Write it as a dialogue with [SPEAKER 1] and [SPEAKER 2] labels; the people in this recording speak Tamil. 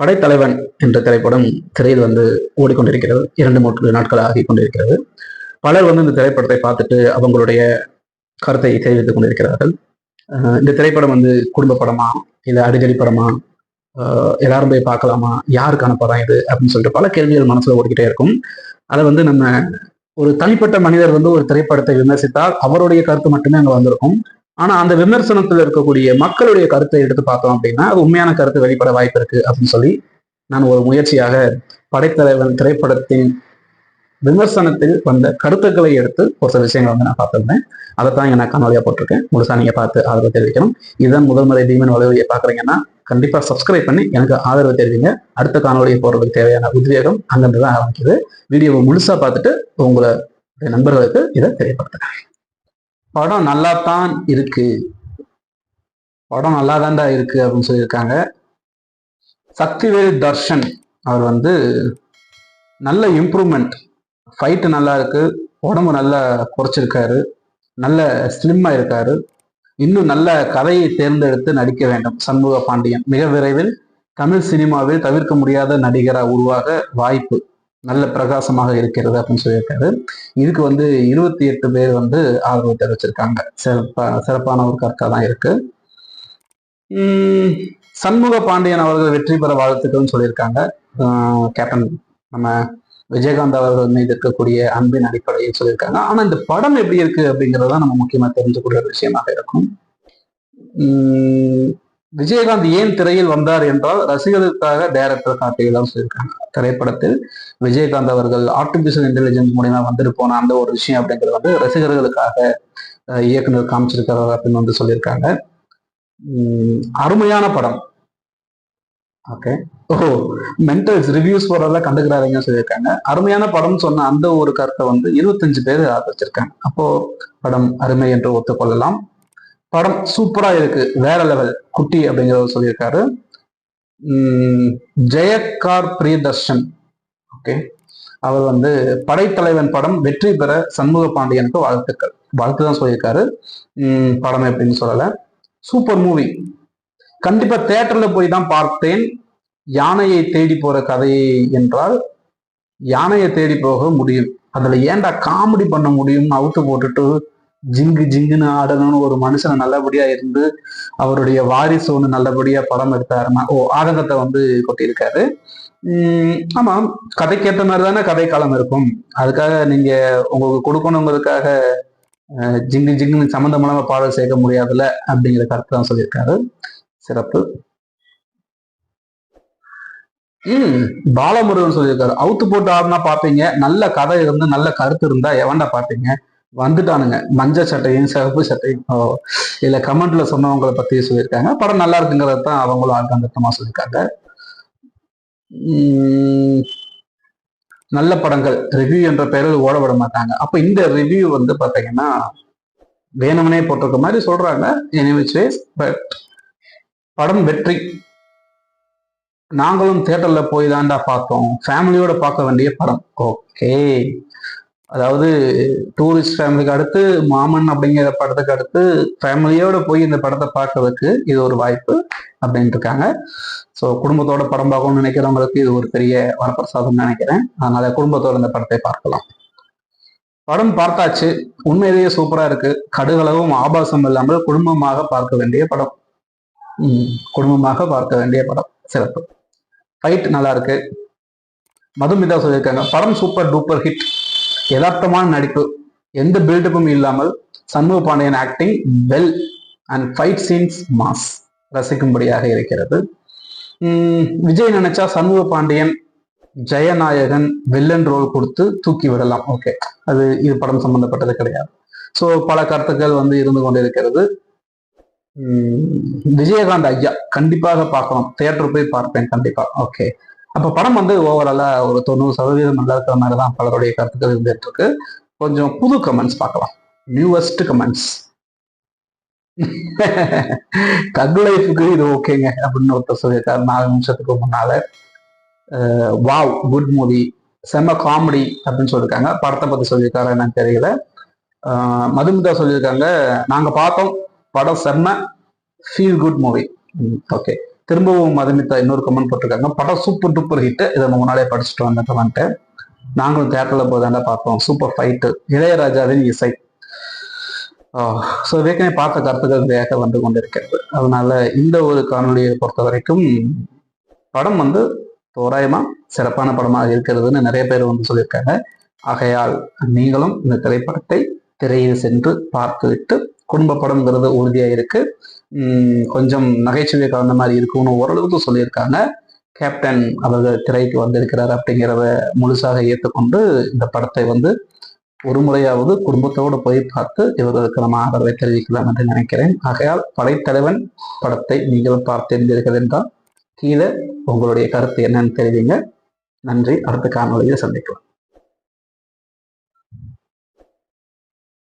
[SPEAKER 1] படைத்தலைவன் என்ற திரைப்படம் திரையில் வந்து ஓடிக்கொண்டிருக்கிறது. இரண்டு மூன்று நாட்கள் ஆகி கொண்டிருக்கிறது. பலர் வந்து இந்த திரைப்படத்தை பார்த்துட்டு அவங்களுடைய கருத்தை தெரிவித்துக் கொண்டிருக்கிறார்கள். இந்த திரைப்படம் வந்து குடும்ப படமா இல்லை அடிதடி படமா எல்லாரும் போய் பார்க்கலாமா யாருக்கான படம் இது அப்படின்னு சொல்லிட்டு பல கேள்விகள் மனசுல ஓடிக்கிட்டே இருக்கும். அதை வந்து நம்ம ஒரு தனிப்பட்ட மனிதர் வந்து ஒரு திரைப்படத்தை விமர்சித்தால் அவருடைய கருத்து மட்டுமே அங்கே வந்திருக்கும். ஆனா அந்த விமர்சனத்துல இருக்கக்கூடிய மக்களுடைய கருத்தை எடுத்து பார்த்தோம் அப்படின்னா அது உண்மையான கருத்து வெளிப்பட வாய்ப்பு இருக்கு அப்படின்னு சொல்லி நான் ஒரு முயற்சியாக படைத்தலைவன் திரைப்படத்தின் விமர்சனத்தில் வந்த கருத்துக்களை எடுத்து ஒரு சில விஷயங்களை வந்து நான் பார்த்துருந்தேன். அதைத்தான் இங்க நான் காணொலியா போட்டிருக்கேன். முழுசா நீங்க பார்த்து ஆதரவு தெரிவிக்கணும். இதுதான் முதல் முறை பீமன் வலுவையை பாக்குறீங்கன்னா கண்டிப்பா சப்ஸ்கிரைப் பண்ணி எனக்கு ஆதரவு தெரிவிங்க. அடுத்த காணொலியை போடுறதுக்கு தேவையான உத்வேகம் அங்கிருந்து தான் ஆரம்பிக்குது. வீடியோவை முழுசா பார்த்துட்டு உங்களை நண்பர்களுக்கு இதை தெரியப்படுத்துகிறேன். படம் நல்லா தான் இருக்கு. படம் நல்லா தான்டா இருக்கு அப்படின்னு சொல்லியிருக்காங்க. சக்திவேல் தர்ஷன் அவர் வந்து நல்ல இம்ப்ரூவ்மெண்ட் ஃபைட்டு நல்லா இருக்கு. உடம்பு நல்லா குறைச்சிருக்காரு. நல்ல ஸ்லிம்மா இருக்காரு. இன்னும் நல்ல கதையை தேர்ந்தெடுத்து நடிக்க வேண்டும். சண்முக பாண்டியன். மிக விரைவில் தமிழ் சினிமாவில் தவிர்க்க முடியாத நடிகராக உருவாக வாய்ப்பு. நல்ல பிரகாசமாக இருக்கிறது அப்படின்னு சொல்லியிருக்காரு. இதுக்கு வந்து இருபத்தி எட்டு பேர் வந்து ஆதரவு தெரிவிச்சிருக்காங்க. சிறப்பா சிறப்பான ஒரு கருத்தா தான் இருக்கு. உம் சண்முக பாண்டியன் அவர்கள் வெற்றி பெற வாழ்த்துக்கள்னு சொல்லியிருக்காங்க. கேப்டன் நம்ம விஜயகாந்த் அவர்கள் மீது இருக்கக்கூடிய அன்பின் அடிப்படையில் சொல்லியிருக்காங்க. ஆனா இந்த படம் எப்படி இருக்கு அப்படிங்கறத நம்ம முக்கியமா தெரிஞ்சுக்கூடிய ஒரு விஷயமாக இருக்கும். உம் விஜயகாந்த் ஏன் திரையில் வந்தார் என்றால் ரசிகர்களுக்காக டைரக்டர் காட்டுகிறார் சொல்லியிருக்காங்க. திரைப்படத்தில் விஜயகாந்த் அவர்கள் ஆர்டிபிஷியல் இன்டெலிஜென்ஸ் மூலியமா வந்துட்டு போன அந்த ஒரு விஷயம் அப்படிங்கிறது வந்து ரசிகர்களுக்காக இயக்குனர் காமிச்சிருக்கிறார் அப்படின்னு வந்து சொல்லியிருக்காங்க. அருமையான படம். ஓகே ஓ மென்டல்ஸ் ரிவ்யூஸ் போறதெல்லாம் கண்டுக்கிறாருங்கன்னு சொல்லியிருக்காங்க. அருமையான படம் சொன்ன அந்த ஒரு கருத்தை வந்து இருபத்தஞ்சு பேர் ஆதரிச்சிருக்காங்க. அப்போ படம் அருமை என்று ஒத்துக்கொள்ளலாம். படம் சூப்பரா இருக்கு. வேற லெவல் குட்டி அப்படிங்கிறத சொல்லியிருக்காரு. ஜெயக்கார் பிரியதர்ஷன். ஓகே. அவர் வந்து படைத்தலைவன் படம் வெற்றி பெற சண்முக பாண்டியனுக்கு வாழ்த்துக்கள். வாழ்த்து தான் சொல்லியிருக்காரு படம் எப்படின்னு சொல்லலை. Super movie. கண்டிப்பா தேட்டர்ல போய் தான் பார்த்தேன். யானையை தேடி போற கதையை என்றால் யானையை தேடி போக முடியும். அதுல ஏன்டா காமெடி பண்ண முடியும்னு அவுத்து போட்டுட்டு ஜிங்கு ஜிங்குன்னு ஆடணும்னு ஒரு மனுஷனை நல்லபடியா இருந்து அவருடைய வாரிசு ஒண்ணு நல்லபடியா படம் எடுத்தாருன்னா ஓ ஆதங்கத்தை வந்து கொட்டியிருக்காரு. உம் ஆமா கதைக்கேற்ற மாதிரி தானே கதை காலம் இருக்கும். அதுக்காக நீங்க உங்களுக்கு கொடுக்கணுங்கிறதுக்காக ஜிங்கு ஜிங்குன்னு சம்மந்தம் பாடல் சேர்க்க முடியாதுல்ல அப்படிங்கிற கருத்து தான் சொல்லியிருக்காரு. சிறப்பு. ம் பாலமுருகன் சொல்லியிருக்காரு. அவுத்து போட்டு ஆடுனா பாப்பீங்க நல்ல கதை இருந்து நல்ல கருத்து இருந்தா எவன்டா பாப்பீங்க வந்துட்டானுங்க. மஞ்சள் சட்டையும் சிவப்பு சட்டையும். இல்ல இதுல கமெண்ட்ல சொன்னவங்களை பத்தி சொல்லியிருக்காங்க. படம் நல்லா இருக்குங்கிறத தான் அவங்களும் ஆர்காந்தமா சொல்லியிருக்காங்க. உம் நல்ல படங்கள். ரிவ்யூ என்ற பெயரில் ஓட விட மாட்டாங்க. அப்ப இந்த ரிவ்யூ வந்து பாத்தீங்கன்னா வேணும்னே போட்டிருக்க மாதிரி சொல்றாங்க. எனிவிச் வேஸ் பட் படம் வெற்றி. நாங்களும் தேட்டர்ல போய் தாண்டா பார்த்தோம். ஃபேமிலியோட பார்க்க வேண்டிய படம். ஓகே அதாவது டூரிஸ்ட் ஃபேமிலிக்கு அடுத்து மாமன் அப்படிங்கிற படத்துக்கு அடுத்து ஃபேமிலியோட போய் இந்த படத்தை பார்க்கறதுக்கு இது ஒரு வாய்ப்பு அப்படின்ட்டு இருக்காங்க. ஸோ குடும்பத்தோட படம் பார்க்கணும்னு நினைக்கிறவங்களுக்கு இது ஒரு பெரிய வரப்பிரசாதம் நினைக்கிறேன். அதனால குடும்பத்தோட இந்த படத்தை பார்க்கலாம். படம் பார்த்தாச்சு. உண்மையிலேயே சூப்பரா இருக்கு. கடுகளவும் ஆபாசம் இல்லாமல் குடும்பமாக பார்க்க வேண்டிய படம். உம் குடும்பமாக பார்க்க வேண்டிய படம். சிறப்பு. ஃபைட் நல்லா இருக்கு. மதுமிதா சொல்லியிருக்காங்க. படம் சூப்பர் டூப்பர் ஹிட் யதார்த்தமான நடிப்பு. எந்த பில்டப்பும் இல்லாமல் Shanmuga Pandian acting well and fight scenes mass ரசிக்கும்படியாக இருக்கிறது. விஜய் நினைச்சா சண்முக பாண்டியன் ஜெயநாயகன் வில்லன் ரோல் கொடுத்து தூக்கி விடலாம். ஓகே அது இது படம் சம்பந்தப்பட்டது கிடையாது. ஸோ பல கருத்துக்கள் வந்து இருந்து கொண்டிருக்கிறது. விஜயகாந்த் ஐயா கண்டிப்பாக பார்க்கணும். தேட்டர் போய் பார்ப்பேன் கண்டிப்பா. ஓகே அப்ப படம் வந்து ஓவராலா ஒரு தொண்ணூறு சதவீதம் நல்லா இருக்கிற மாதிரி தான் பலருடைய கருத்துக்கள் இருந்துட்டு இருக்கு. கொஞ்சம் புது கமெண்ட்ஸ் பார்க்கலாம். நியூவஸ்ட் கமெண்ட்ஸ் தக் லைஃபுக்கு இது ஓகேங்க அப்படின்னு ஒருத்தர் சொல்லியிருக்காரு. நாலு நிமிஷத்துக்கு முன்னால. வாவ் குட் மூவி செம்ம காமெடி அப்படின்னு சொல்லியிருக்காங்க. படத்தை பத்தி சொல்லியிருக்காரு என்னன்னு தெரியல. மதுமிதா சொல்லியிருக்காங்க நாங்க பார்த்தோம். படம் செம்ம. ஃபீல் குட் மூவி ஓகே திரும்பவும் மதுமிதா இன்னொரு கமெண்ட் போட்டிருக்காங்க. படம் சூப்பர் டூப்பர் ஹிட் இதை நம்ம முன்னாடியே படிச்சுட்டு வந்துட்டு. நாங்களும் தேட்டரில் போதாண்டா பார்ப்போம். சூப்பர் ஃபைட்டு இளையராஜாவின் இசை. ஸோ ஏற்கனவே பார்த்த கருத்துக்கள் நிறையாக வந்து கொண்டிருக்கிறது. அதனால இந்த ஒரு காணொலியை பொறுத்த வரைக்கும் படம் வந்து தோராயமா சிறப்பான படமாக இருக்கிறதுன்னு நிறைய பேர் வந்து சொல்லியிருக்காங்க. ஆகையால் நீங்களும் இந்த திரைப்படத்தை திரையில் சென்று பார்த்துவிட்டு குடும்ப படம்ங்கிறது உறுதியாக இருக்கு. கொஞ்சம் நகைச்சுவை கலந்த மாதிரி இருக்கும்னு ஓரளவுக்கு சொல்லியிருக்காங்க. கேப்டன் அவர்கள் திரைக்கு வந்திருக்கிறார் அப்படிங்கிறத முழுசாக ஏற்றுக்கொண்டு இந்த படத்தை வந்து ஒரு முறையாவது குடும்பத்தோடு போய் பார்த்து இவர்களுக்கு நம்ம ஆதரவை தெரிவிக்கலாம் என்று நினைக்கிறேன். ஆகையால் படைத்தலைவன் படத்தை நீங்களும் பார்த்திருந்தீர்கள் என்றால் கீழே உங்களுடைய கருத்து என்னன்னு தெரிவிங்க. நன்றி. அடுத்த காணொலியில் சந்திக்கலாம்.